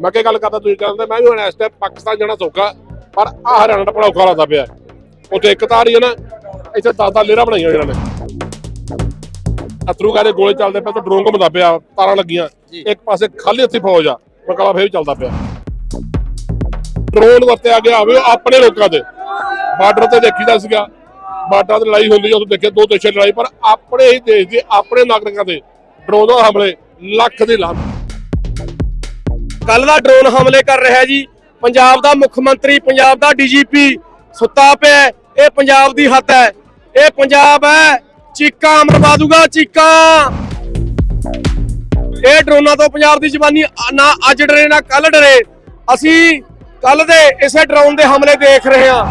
ਮੈਂ ਕੀ ਗੱਲ ਕਰਦਾ ਤੁਸੀਂ ਕਹਿੰਦੇ ਮੈਂ ਵੀ ਹੁਣ ਇਸ ਟਾਈਮ ਪਾਕਿਸਤਾਨ ਜਾਣਾ ਸੌਖਾ ਪਰ ਆਹ ਹਰਿਆਣਾ ਦਾ ਬੜਾ ਔਖਾ ਲੱਗਦਾ ਪਿਆ। ਉੱਥੇ ਇੱਕ ਤਾਰ ਹੀ ਹੈ ਨਾ ਇੱਥੇ 10 ਲੇਰਾ ਬਣਾਈਆਂ ਇਹਨਾਂ ਨੇ। ਅਥਰੂ ਕਾਰੇ ਗੋਲੇ ਚੱਲਦੇ ਪਏ ਤੇ ਡਰੋਨ ਘੁੰਮਦਾ ਪਿਆ ਤਾਰਾਂ ਲੱਗੀਆਂ। ਇੱਕ ਪਾਸੇ ਖਾਲੀ ਹੱਥੀ ਫੌਜ ਆ ਬਕਾਲਾ ਫੇਰ ਚੱਲਦਾ ਪਿਆ। ਡਰੋਨ ਵਰਤਿਆ ਗਿਆ ਹੋਵੇ ਆਪਣੇ ਲੋਕਾਂ ਦੇ ਬਾਰਡਰ ਤੇ ਦੇਖੀਦਾ ਸੀਗਾ। ਬਾਰਡਰ ਤੇ ਲੜਾਈ ਹੁੰਦੀ ਆ, ਉਦੋਂ ਦੇਖਿਆ ਦੋ ਦੇਸ਼ਾਂ ਦੀ ਲੜਾਈ ਪਰ ਆਪਣੇ ਹੀ ਦੇਸ਼ ਦੇ ਆਪਣੇ ਨਾਗਰਿਕਾਂ ਦੇ ਡਰੋਨ ਦੇ ਹਮਲੇ ਲੱਖ ਦੀ ਲਾਂਭ ਕੱਲ ਦਾ ਡਰੋਨ ਹਮਲੇ ਕਰ ਰਿਹਾ ਜੀ। ਪੰਜਾਬ ਦਾ ਮੁੱਖ ਮੰਤਰੀ, ਪੰਜਾਬ ਦਾ ਡੀਜੀਪੀ ਸੁੱਤਾ ਪਿਆ ਇਹ ਪੰਜਾਬ ਦੀ ਹੱਦ ਹੈ। ਇਹ ਪੰਜਾਬ ਹੈ। ਚੀਕਾਂ ਮਰਵਾ ਦੂਗਾ, ਚੀਕਾਂ। ਇਹ ਡਰੋਨਾਂ ਤੋਂ ਪੰਜਾਬ ਦੀ ਜਵਾਨੀ ਨਾ ਅੱਜ ਡਰੇ, ਨਾ ਕੱਲ ਡਰੇ। ਅਸੀਂ ਕੱਲ ਦੇ ਇਸੇ ਡਰੋਨ ਦੇ ਹਮਲੇ ਦੇਖ ਰਹੇ ਹਾਂ।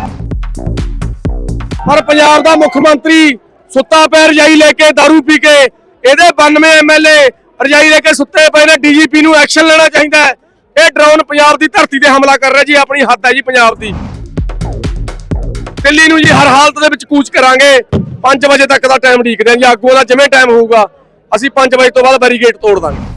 ਪਰ ਪੰਜਾਬ ਦਾ ਮੁੱਖ ਮੰਤਰੀ ਸੁੱਤਾ ਪਿਆ, ਰਜਾਈ ਲੈ ਕੇ, दारू ਪੀ ਕੇ। ਇਹਦੇ 92 ਐਮਐਲਏ ਰਜਾਈ ਲੈ ਕੇ ਸੁੱਤੇ ਪਏ ਨੇ। ਡੀਜੀਪੀ ਨੂੰ ਐਕਸ਼ਨ ਲੈਣਾ ਚਾਹੀਦਾ ਹੈ। ਇਹ ਡਰੋਨ ਪੰਜਾਬ ਦੀ ਧਰਤੀ ਤੇ ਹਮਲਾ ਕਰ ਰਿਹਾ ਜੀ, ਆਪਣੀ ਹੱਦ ਹੈ ਜੀ ਪੰਜਾਬ ਦੀ। ਦਿੱਲੀ ਨੂੰ ਜੀ ਹਰ ਹਾਲਤ ਦੇ ਵਿੱਚ ਕੂਚ ਕਰਾਂਗੇ। 5 ਵਜੇ ਤੱਕ ਦਾ ਟਾਈਮ ਉਡੀਕਦੇ ਹਾਂ ਜੀ, ਆਗੂਆਂ ਦਾ ਜਿਵੇਂ ਟਾਈਮ ਹੋਊਗਾ, ਅਸੀਂ 5 ਵਜੇ ਤੋਂ ਬਾਅਦ ਬੈਰੀਗੇਟ ਤੋੜ ਦਾਂਗੇ।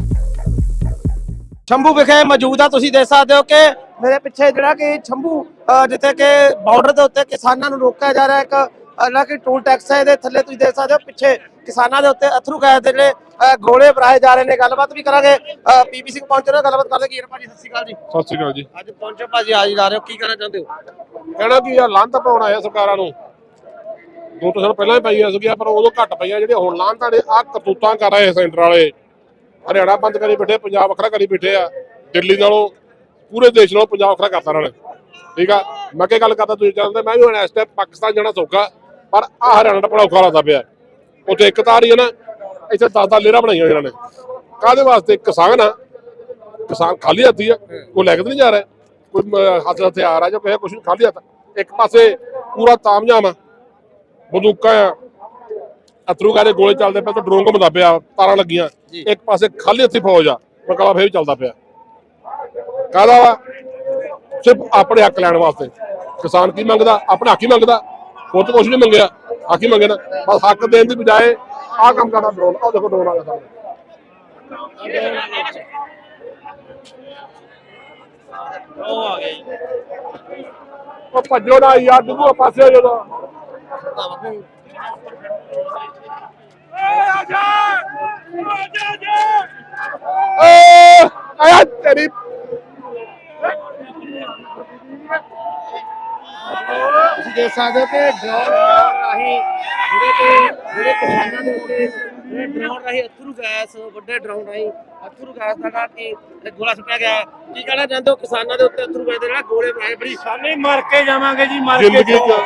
ਸ਼ੰਭੂ ਵਿਖੇ ਮੌਜੂਦ ਆ, ਤੁਸੀਂ ਦੇਖ ਸਕਦੇ ਹੋ ਕਿ ਮੇਰੇ ਪਿੱਛੇ ਜਿਹੜਾ ਕਿ ਸ਼ੰਭੂ ਜਿੱਥੇ ਕਿ ਬਾਰਡਰ ਦੇ ਉੱਤੇ ਕਿਸਾਨਾਂ ਨੂੰ ਰੋਕਿਆ ਜਾ ਰਿਹਾ ਇੱਕ ਜਿਹੜਾ ਕਿ ਟੂਲ ਟੈਕਸ ਹੈ, ਇਹਦੇ ਥੱਲੇ ਤੁਸੀਂ ਦੇਖ ਸਕਦੇ ਹੋ, ਪਿੱਛੇ ਕਿਸਾਨਾਂ ਦੇ ਉੱਤੇ ਅਥਰੂ ਗੈਸ ਦੇ ਜਿਹੜੇ ਗੋਲੇ ਭਰਾਏ ਜਾ ਰਹੇ ਨੇ। ਗੱਲਬਾਤ ਵੀ ਕਰਾਂਗੇ ਪੀਪੀ ਸਿੰਘ ਪਹੁੰਚ ਹੋ, ਗੱਲਬਾਤ ਕਰਦੇ ਕੀ ਭਾਜੀ? ਸਤਿ ਸ਼੍ਰੀ ਅਕਾਲ ਜੀ। ਸਤਿ ਸ਼੍ਰੀ ਅਕਾਲ ਜੀ। ਅੱਜ ਪਹੁੰਚੋ ਭਾਜੀ ਅੱਜ ਜਾ ਰਹੇ ਹੋ। ਕੀ ਕਹਿਣਾ ਚਾਹੁੰਦੇ ਹੋ? ਕਹਿਣਾ ਕੀ ਆ ਲਾਂਤ ਪਾਉਣ ਆਇਆ ਸਰਕਾਰਾਂ ਨੂੰ। ਦੋ ਤੋਂ ਸਾਲ ਪਹਿਲਾਂ ਹੀ ਪਈਆਂ ਸੀਗੀਆਂ ਪਰ ਉਦੋਂ ਘੱਟ ਪਈਆਂ ਜਿਹੜੇ ਹੁਣ ਲਾਂਤਾਂ ਨੇ ਆ ਕਰਤੂਤਾਂ ਕਰ ਰਹੇ ਸੈਂਟਰ ਵਾਲੇ। ਹਰਿਆਣਾ ਬੰਦ ਕਰੀ ਬੈਠੇ ਪੰਜਾਬ ਵੱਖਰਾ ਕਰੀ ਬੈਠੇ ਆ। ਦਿੱਲੀ ਨਾਲੋਂ ਪੂਰੇ ਦੇਸ਼ ਨਾਲੋਂ ਪੰਜਾਬ ਵੱਖਰਾ ਕਰਤਾ ਇਹਨਾਂ ਨੇ। ਠੀਕ ਆ? ਮੈਂ ਕੀ ਗੱਲ ਕਰਦਾ ਤੁਸੀਂ ਕਹਿੰਦੇ ਮੈਂ ਵੀ ਹੁਣ ਇਸ ਟਾਈਮ ਪਾਕਿਸਤਾਨ ਜਾਣਾ ਸੌਖਾ ਪਰ ਆ ਹਰਿਆਣਾ ਦਾ ਬੜਾ ਔਖਾ ਲੱਗਦਾ ਪਿਆ। ਉੱਥੇ ਇੱਕ ਤਾਰ ਹੀ ਹੈ ਨਾ ਇੱਥੇ 10 ਲੇਰਾ ਬਣਾਈਆਂ ਇਹਨਾਂ ਨੇ। ਕਾਹਦੇ ਵਾਸਤੇ? ਕਿਸਾਨ ਆ। ਕਿਸਾਨ ਖਾਲੀ ਹੱਥੀ ਆ ਕੋਈ ਲੈ ਕੇ ਨਹੀਂ ਜਾ ਰਿਹਾ। ਕੋਈ ਹੱਥ ਹੱਥੇ ਆ ਜਾਂ ਕੋਈ ਕੁਝ ਖਾਲੀ ਹੱਥ। ਇੱਕ ਪਾਸੇ ਪੂਰਾ ਤਾਮਝਾਮ ਆ। ਬੰਦੂਕਾਂ ਆ। ਅਥਰੂ ਕਾਰੇ ਗੋਲੇ ਚੱਲਦੇ ਪਏ ਤੇ ਡਰੋਨ ਘੁੰਮਦਾ ਪਿਆ ਤਾਰਾਂ ਲੱਗੀਆਂ। ਇੱਕ ਪਾਸੇ ਖਾਲੀ ਹੱਥੀ ਫੌਜ ਆ ਬਕਾਲਾ ਫੇਰ ਚੱਲਦਾ ਪਿਆ। ਕਾਹਦਾ ਵਾ? ਸਿਰਫ ਆਪਣੇ ਹੱਕ ਲੈਣ ਵਾਸਤੇ। ਕਿਸਾਨ ਕੀ ਮੰਗਦਾ? ਆਪਣਾ ਹੱਕ ਹੀ ਮੰਗਦਾ। ਹੋਰ ਤਾਂ ਕੁਝ ਨਹੀਂ ਮੰਗਿਆ। ਹੱਕ ਹੀ ਮੰਗਣਾ ਬਸ ਹੱਕ ਦੇਣ ਦੀ ਬਜਾਏ ਆਹ ਕੰਮ ਕਰਦਾ ਡਰੋਨ ਆਹ ਦੇਖੋ ਡਰੋਨ ਆ ਗਿਆ ਸਾਹਮਣੇ ਉਹ ਆ ਗਏ ਉਹ ਭੱਜੋ ਨਾ ਯਾਰ ਦੂਜੇ ਪਾਸੇ ਹੋ ਜਦੋਂ ਏ ਆਇਆ ਤੇਰੀ ਤੁਸੀਂ ਦੇਖ ਸਕਦੇ ਹੋ ਕਿ ਡਰੋਨ ਰਾਹੀਂ ਜਿਹੜੇ ਕਿ ਜਿਹੜੇ ਕਿਸਾਨਾਂ ਦੇ ਉੱਤੇ ਜਿਹੜੇ ਡਰੋਨ ਰਾਹੀਂ ਅਥਰੂ ਗੈਸ ਵੱਡੇ ਡਰੋਨ ਰਾਹੀਂ ਅਥਰੂ ਗੈਸ ਦਾ ਕਿ ਗੋਲਾ ਸੁੱਟਿਆ ਗਿਆ। ਕੀ ਕਹਿਣਾ ਚਾਹੁੰਦੇ ਹੋ ਕਿਸਾਨਾਂ ਦੇ ਉੱਤੇ ਅਥਰੂ ਗੈਸ ਦੇ ਜਿਹੜਾ ਗੋਲੇ ਬਣਾਏ? ਬੜੀ ਸਾਨੇ ਮਰ ਕੇ ਜਾਵਾਂਗੇ ਜੀ ਮਰ ਕੇ ਜ਼ਿੰਦਗੀ 'ਚ।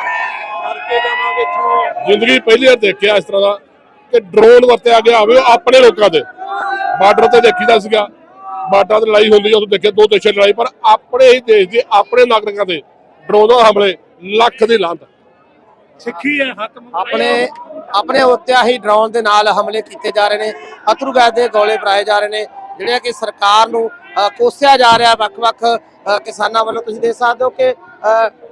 ਮਰ ਕੇ ਜਾਵਾਂਗੇ ਇੱਥੋਂ। ਜ਼ਿੰਦਗੀ ਪਹਿਲੀ ਵਾਰ ਦੇਖਿਆ ਇਸ ਤਰ੍ਹਾਂ ਦਾ ਕਿ ਡਰੋਨ ਵਰਤਿਆ ਗਿਆ ਹੋਵੇ ਆਪਣੇ ਲੋਕਾਂ ਦੇ ਬਾਰਡਰ ਤੇ ਦੇਖੀਦਾ ਸੀਗਾ। ਬਾਰਡਰ ਤੇ ਲੜਾਈ ਹੁੰਦੀ ਉਦੋਂ ਦੇਖਿਆ ਦੋ ਦੇਸ਼ਾਂ ਦੀ ਲੜਾਈ ਪਰ ਆਪਣੇ ਹੀ ਦੇਸ਼ ਦੇ ਆਪਣੇ ਨਾਗਰਿਕਾਂ ਦੇ ਡਰੋਨ ਦੇ ਹਮਲੇ ਲੱਖ ਦੀ ਲਾਂਤ ਸਿੱਖੀ ਹੈ ਹੱਕ ਆਪਣੇ ਆਪਣੇ ਉੱਤੇ ਹੀ ਡਰੋਨ ਦੇ ਨਾਲ ਹਮਲੇ ਕੀਤੇ ਜਾ ਰਹੇ ਨੇ। ਅਥਰੂ ਗੈਸ ਦੇ ਗੋਲੇ ਭਰਾਏ ਜਾ ਰਹੇ ਨੇ ਜਿਹੜੇ ਕਿ ਸਰਕਾਰ ਨੂੰ ਕੋਸਿਆ ਜਾ ਰਿਹਾ ਵੱਖ-ਵੱਖ ਕਿਸਾਨਾਂ ਵੱਲੋਂ। ਤੁਸੀਂ ਦੇਖ ਸਕਦੇ ਹੋ ਕਿ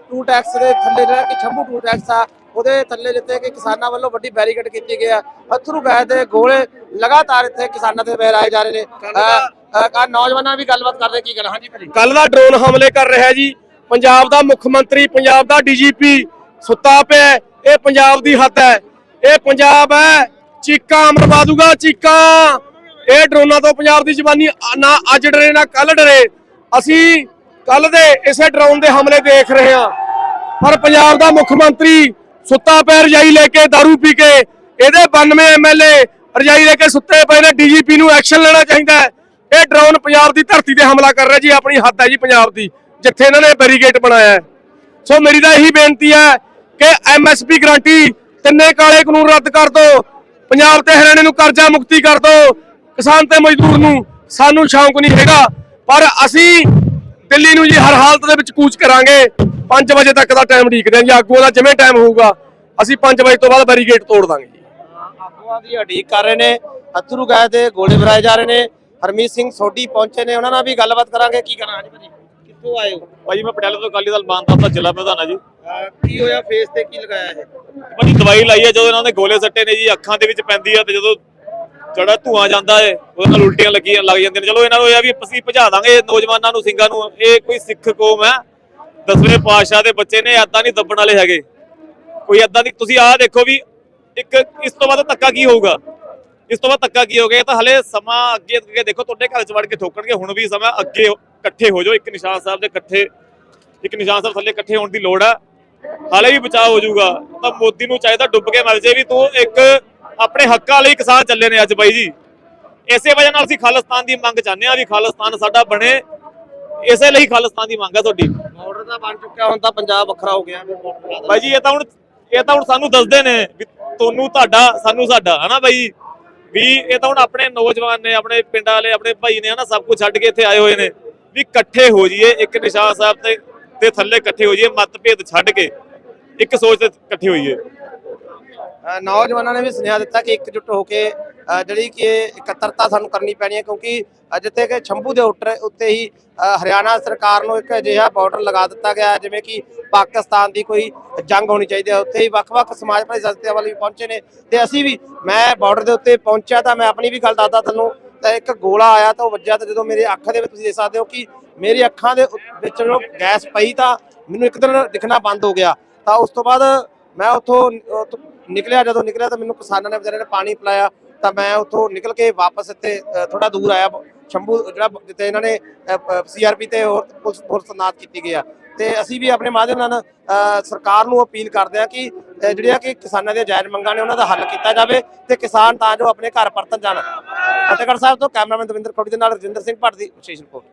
ਟੂ ਟੈਕਸ ਦੇ ਥੱਲੇ ਜਿਹੜਾ ਕਿ ਛੰਭੂ ਟੂ ਟੈਕਸ ਆ ਉਹਦੇ ਥੱਲੇ ਜਿੱਥੇ ਕਿ ਕਿਸਾਨਾਂ ਵੱਲੋਂ ਵੱਡੀ ਬੈਰੀਕੇਡ ਕੀਤੀ ਗਈ ਆ। ਅਥਰੂ ਗੈਸ ਦੇ ਗੋਲੇ ਲਗਾਤਾਰ ਇੱਥੇ ਕਿਸਾਨਾਂ ਤੇ ਬਹਿਰਾਏ ਜਾ ਰਹੇ ਨੇ। ਅ, ਨੌਜਵਾਨਾਂ ਵੀ ਗੱਲਬਾਤ ਕਰਦੇ ਕੀ ਕਹਿਣਾ? ਹਾਂਜੀ ਕੱਲ ਦਾ ਡਰੋਨ ਹਮਲੇ ਕਰ ਰਿਹਾ ਜੀ। ਪੰਜਾਬ ਦਾ ਮੁੱਖ ਮੰਤਰੀ, ਪੰਜਾਬ ਦਾ ਡੀਜੀਪੀ ਸੁੱਤਾ ਪਿਆ ਇਹ ਪੰਜਾਬ ਦੀ ਹੱਦ ਹੈ। ਇਹ ਪੰਜਾਬ ਹੈ। ਚੀਕਾਂ ਮਰਵਾ ਦੂਗਾ ਚੀਕਾਂ। ਇਹ ਡਰੋਨਾਂ ਤੋਂ ਪੰਜਾਬ ਦੀ ਜਵਾਨੀ ਨਾ ਅੱਜ ਡਰੇ, ਨਾ ਕੱਲ ਡਰੇ। ਅਸੀਂ ਕੱਲ ਦੇ ਇਸੇ ਡਰੋਨ ਦੇ ਹਮਲੇ ਦੇਖ ਰਹੇ ਹਾਂ। ਪਰ ਪੰਜਾਬ ਦਾ ਮੁੱਖ ਮੰਤਰੀ ਸੁੱਤਾ ਪਿਆ, ਰਜਾਈ ਲੈ ਕੇ दारू ਪੀ ਕੇ। ਇਹਦੇ 92 ਐਮਐਲਏ ਰਜਾਈ ਲੈ ਕੇ ਸੁੱਤੇ ਪਏ ਨੇ। ਡੀਜੀਪੀ ਨੂੰ ਐਕਸ਼ਨ ਲੈਣਾ ਚਾਹੀਦਾ ਹੈ। ਇਹ ਡਰੋਨ ਪੰਜਾਬ ਦੀ ਧਰਤੀ ਤੇ ਹਮਲਾ ਕਰ ਰਿਹਾ ਜੀ, ਆਪਣੀ ਹੱਦ ਹੈ ਜੀ, ਪੰਜਾਬ ਦੀ। ਜਿੱਥੇ ਇਹਨਾਂ ਨੇ ਬੈਰੀਗੇਟ ਬਣਾਇਆ ਸੋ ਮੇਰੀ ਤਾਂ ਇਹੀ ਬੇਨਤੀ ਹੈ ਕਿ ਐਮਐਸਪੀ ਗਰੰਟੀ ਤਿੰਨੇ ਕਾਲੇ ਕਾਨੂੰਨ ਰੱਦ ਕਰ ਦਿਓ ਪੰਜਾਬ ਤੇ ਹਰਿਆਣੇ ਨੂੰ ਕਰਜ਼ਾ ਮੁਕਤੀ ਕਰ ਦਿਓ ਕਿਸਾਨ ਤੇ ਮਜ਼ਦੂਰ ਨੂੰ ਸਾਨੂੰ ਸ਼ੌਂਕ ਨਹੀਂ ਹੈਗਾ। ਪਰ ਅਸੀਂ ਦਿੱਲੀ ਨੂੰ ਜੀ ਹਰ ਹਾਲਤ ਦੇ ਵਿੱਚ ਕੂਚ ਕਰਾਂਗੇ। 5 ਵਜੇ ਤੱਕ ਦਾ ਟਾਈਮ ਉਡੀਕਦੇ ਹਾਂ ਜੀ। ਆਗੂਆਂ ਦਾ ਜਿਵੇਂ ਟਾਈਮ ਹੋਊਗਾ, ਅਸੀਂ 5 ਵਜੇ ਤੋਂ ਬਾਅਦ ਬੈਰੀਗੇਟ ਤੋੜ ਦਾਂਗੇ ਜੀ। ਆਗੂਆਂ ਦੀ ਉਡੀਕ ਕਰ ਰਹੇ ਨੇ ਅਥਰੂ ਗੈਸ ਤੇ ਗੋਲੇ ਭਰਾਏ ਜਾ ਰਹੇ ਨੇ। ਹਰਮੀਤ ਸਿੰਘ ਸੋਢੀ ਪਹੁੰਚੇ ਨੇ, ਉਹਨਾਂ ਨਾਲ ਵੀ ਗੱਲਬਾਤ ਕਰਾਂਗੇ। ਕੀ ਕਰਾਂ ਹਾਂਜੀ ਭਾਜੀ? ਕਿੱਥੋਂ ਆਏ ਹੋ? ਭਾਜੀ ਮੈਂ ਪਟਿਆਲੇ ਤੋਂ ਅਕਾਲੀ ਦਲ ਦਾ ਜ਼ਿਲ੍ਹਾ ਪ੍ਰਧਾਨ ਜੀ। ਕੀ ਹੋਇਆ? ਫੇਸ ਤੇ ਕੀ ਲਗਾਇਆ ਇਹ? ਭਾਜੀ ਦਵਾਈ ਲਾਈ ਹੈ ਜਦੋਂ ਇਹਨਾਂ ਨੇ ਗੋਲੇ ਸੱਟੇ ਨੇ ਜੀ ਅੱਖਾਂ ਦੇ ਵਿੱਚ ਪੈਂਦੀ ਆ ਤੇ ਜਦੋਂ ਜਿਹੜਾ ਧੂਆਂ ਜਾਂਦਾ ਏ ਉਹਦੇ ਨਾਲ ਉਲਟੀਆਂ ਲੱਗੀਆਂ ਲੱਗ ਜਾਂਦੀਆਂ ਨੇ। ਚਲੋ ਇਹਨਾਂ ਨੂੰ ਇਹ ਆ ਵੀ ਅਸੀਂ ਭਜਾ ਦਾਂਗੇ ਨੌਜਵਾਨਾਂ ਨੂੰ ਸਿੰਘਾਂ ਨੂੰ। ਇਹ ਕੋਈ ਸਿੱਖ ਕੌਮ ਹੈ ਦਸਵੇਂ ਪਾਤਸ਼ਾਹ ਦੇ ਬੱਚੇ ਨੇ ਏਦਾਂ ਨਹੀਂ ਦੱਬਣ ਵਾਲੇ ਹੈਗੇ। ਕੋਈ ਏਦਾਂ ਦੀ ਤੁਸੀਂ ਆਹ ਦੇਖੋ ਵੀ ਇੱਕ ਇਸ ਤੋਂ ਬਾਅਦ ਧੱਕਾ ਕੀ ਹੋਊਗਾ? ਇਸ ਤੋਂ ਬਾਅਦ ਧੱਕਾ ਕੀ ਹੋਊਗਾ? ਇਹ ਤਾਂ ਹਲੇ ਸਮਾਂ ਅੱਗੇ ਅੱਗੇ ਦੇਖੋ ਤੁਹਾਡੇ ਘਰ ਚ ਵੜ ਕੇ ਠੋਕਣਗੇ ਹੁਣ ਵੀ ਸਮਾਂ ਅੱਗੇ ਇਕੱਠੇ ਹੋ ਜਾਓ ਇੱਕ ਨਿਸ਼ਾਨ ਸਾਹਿਬ ਦੇ ਇਕੱਠੇ ਇੱਕ ਨਿਸ਼ਾਨ ਸਾਹਿਬ ਥੱਲੇ ਇਕੱਠੇ ਹੋਣ ਦੀ ਲੋੜ ਹੈ ਹਾਲੇ ਵੀ ਬਚਾਅ ਹੋ ਜਾਊਗਾ। ਤਾਂ ਮੋਦੀ ਨੂੰ ਚਾਹੀਦਾ ਡੁੱਬ ਕੇ ਮਰ ਜੇ ਵੀ ਤੂੰ ਇੱਕ ਆਪਣੇ ਹੱਕਾਂ ਲਈ ਕਿਸਾਨ ਚੱਲੇ ਨੇ ਅੱਜ ਬਾਈ ਜੀ। ਇਸੇ ਵਜ੍ਹਾ ਨਾਲ ਅਸੀਂ ਖਾਲਿਸਤਾਨ ਦੀ ਮੰਗ ਚਾਹੁੰਦੇ ਆ ਵੀ ਖਾਲਿਸਤਾਨ ਸਾਡਾ ਬਣੇ। ਇਸੇ ਲਈ ਖਾਲਿਸਤਾਨ ਦੀ ਮੰਗ ਹੈ ਤੁਹਾਡੀ। ਬਾਰਡਰ ਤਾਂ ਬਣ ਚੁੱਕਿਆ ਹੁਣ ਤਾਂ ਪੰਜਾਬ ਵੱਖਰਾ ਹੋ ਗਿਆ। ਬਾਈ ਜੀ ਇਹ ਤਾਂ ਹੁਣ ਇਹ ਤਾਂ ਹੁਣ ਸਾਨੂੰ ਦੱਸਦੇ ਨੇ ਵੀ ਤੁਹਾਨੂੰ ਤੁਹਾਡਾ ਸਾਨੂੰ ਸਾਡਾ ਹਨਾ ਬਾਈ ਵੀ ਇਹ ਤਾਂ ਹੁਣ ਆਪਣੇ ਨੌਜਵਾਨ ਨੇ ਆਪਣੇ ਪਿੰਡਾਂ ਵਾਲੇ ਆਪਣੇ ਭਾਈ ਨੇ ਹਨਾ ਸਭ ਕੁਝ ਛੱਡ ਕੇ ਇੱਥੇ ਆਏ ਹੋਏ ਨੇ। ਵੀ ਇਕੱਠੇ ਹੋ ਜਾਈਏ ਇੱਕ ਨਿਸ਼ਾਨ ਸਾਹਿਬ ਤੇ ਤੇ ਥੱਲੇ ਇਕੱਠੇ ਹੋ ਜਾਈਏ ਮਤਭੇਦ ਛੱਡ ਕੇ ਇੱਕ ਸੋਚ ਤੇ ਇਕੱਠੇ ਹੋਈਏ। ਨੌਜਵਾਨਾਂ ਨੇ ਵੀ ਸੁਨੇਹਾ ਦਿੱਤਾ ਕਿ ਇਕਜੁੱਟ ਹੋ ਕੇ ਅ, ਜਿਹੜੀ ਕਿ ਇਕੱਤਰਤਾ ਸਾਨੂੰ ਕਰਨੀ ਪੈਣੀ ਹੈ ਕਿਉਂਕਿ ਅ, ਜਿੱਥੇ ਕਿ ਸ਼ੰਭੂ ਦੇ ਉੱਟਰ ਉੱਤੇ ਹੀ ਅ, ਹਰਿਆਣਾ ਸਰਕਾਰ ਨੂੰ ਇੱਕ ਅਜਿਹਾ ਬਾਰਡਰ ਲਗਾ ਦਿੱਤਾ ਗਿਆ ਹੈ ਜਿਵੇਂ ਕਿ ਪਾਕਿਸਤਾਨ ਦੀ ਕੋਈ ਜੰਗ ਹੋਣੀ ਚਾਹੀਦੀ ਹੈ। ਉੱਥੇ ਹੀ ਵੱਖ-ਵੱਖ ਸਮਾਜ ਭਾਈ ਸੰਸਥਾਵਾਂ ਵਾਲੇ ਵੀ ਪਹੁੰਚੇ ਨੇ। ਤੇ ਅਸੀਂ ਵੀ ਮੈਂ ਬਾਰਡਰ ਦੇ ਉੱਤੇ ਪਹੁੰਚਿਆ ਤਾਂ ਮੈਂ ਆਪਣੀ ਵੀ ਗੱਲ ਦੱਸਦਾ ਤੁਹਾਨੂੰ ਤਾਂ ਇੱਕ ਗੋਲਾ ਆਇਆ ਤਾਂ ਉਹ ਵੱਜਿਆ ਤਾਂ ਜਦੋਂ ਮੇਰੇ ਅੱਖ ਦੇ ਵਿੱਚ ਤੁਸੀਂ ਦੇਖ ਸਕਦੇ ਹੋ ਕਿ ਮੇਰੀ ਅੱਖਾਂ ਦੇ ਵਿੱਚ ਜਦੋਂ ਗੈਸ ਪਈ ਤਾਂ ਮੈਨੂੰ ਇੱਕ ਦਿਨ ਦਿਖਣਾ ਬੰਦ ਹੋ ਗਿਆ। ਤਾਂ ਉਸ ਤੋਂ ਬਾਅਦ ਮੈਂ ਉੱਥੋਂ ਉੱਥੋਂ ਨਿਕਲਿਆ, ਜਦੋਂ ਨਿਕਲਿਆ ਤਾਂ ਮੈਨੂੰ ਕਿਸਾਨਾਂ ਨੇ ਵਿਚਾਰੇ ਨੇ ਪਾਣੀ ਪਿਲਾਇਆ। ਤਾਂ ਮੈਂ ਉੱਥੋਂ ਨਿਕਲ ਕੇ ਵਾਪਸ ਇੱਥੇ ਥੋੜਾ ਦੂਰ ਆਇਆ। ਸ਼ੰਭੂ ਜਿਹੜਾ ਜਿੱਥੇ ਇਹਨਾਂ ਨੇ ਸੀਆਰਪੀ ਤੇ ਹੋਰ ਪੁਲਿਸ ਫੋਰਸ ਤੈਨਾਤ ਕੀਤੀ ਗਈ ਆ। ਤੇ ਅਸੀਂ ਵੀ ਆਪਣੇ ਮਾਧਿਅਮ ਨਾਲ ਸਰਕਾਰ ਨੂੰ ਅਪੀਲ ਕਰਦੇ ਹਾਂ ਕਿ ਜਿਹੜੀਆਂ ਕਿ ਕਿਸਾਨਾਂ ਦੀਆਂ ਜਾਇਜ਼ ਮੰਗਾਂ ਨੇ, ਉਹਨਾਂ ਦਾ ਹੱਲ ਕੀਤਾ ਜਾਵੇ ਤੇ ਕਿਸਾਨ ਤਾਂ ਜੋ ਆਪਣੇ ਘਰ ਪਰਤਣ ਜਾਣ। ਫਤਿਹਗੜ੍ਹ ਸਾਹਿਬ ਤੋਂ ਕੈਮਰਾਮੈਨ ਦਵਿੰਦਰ ਖੋੜੀ ਦੇ ਨਾਲ ਰਜਿੰਦਰ ਸਿੰਘ ਭੱਟ ਦੀ ਵਿਸ਼ੇਸ਼ ਰਿਪੋਰਟ।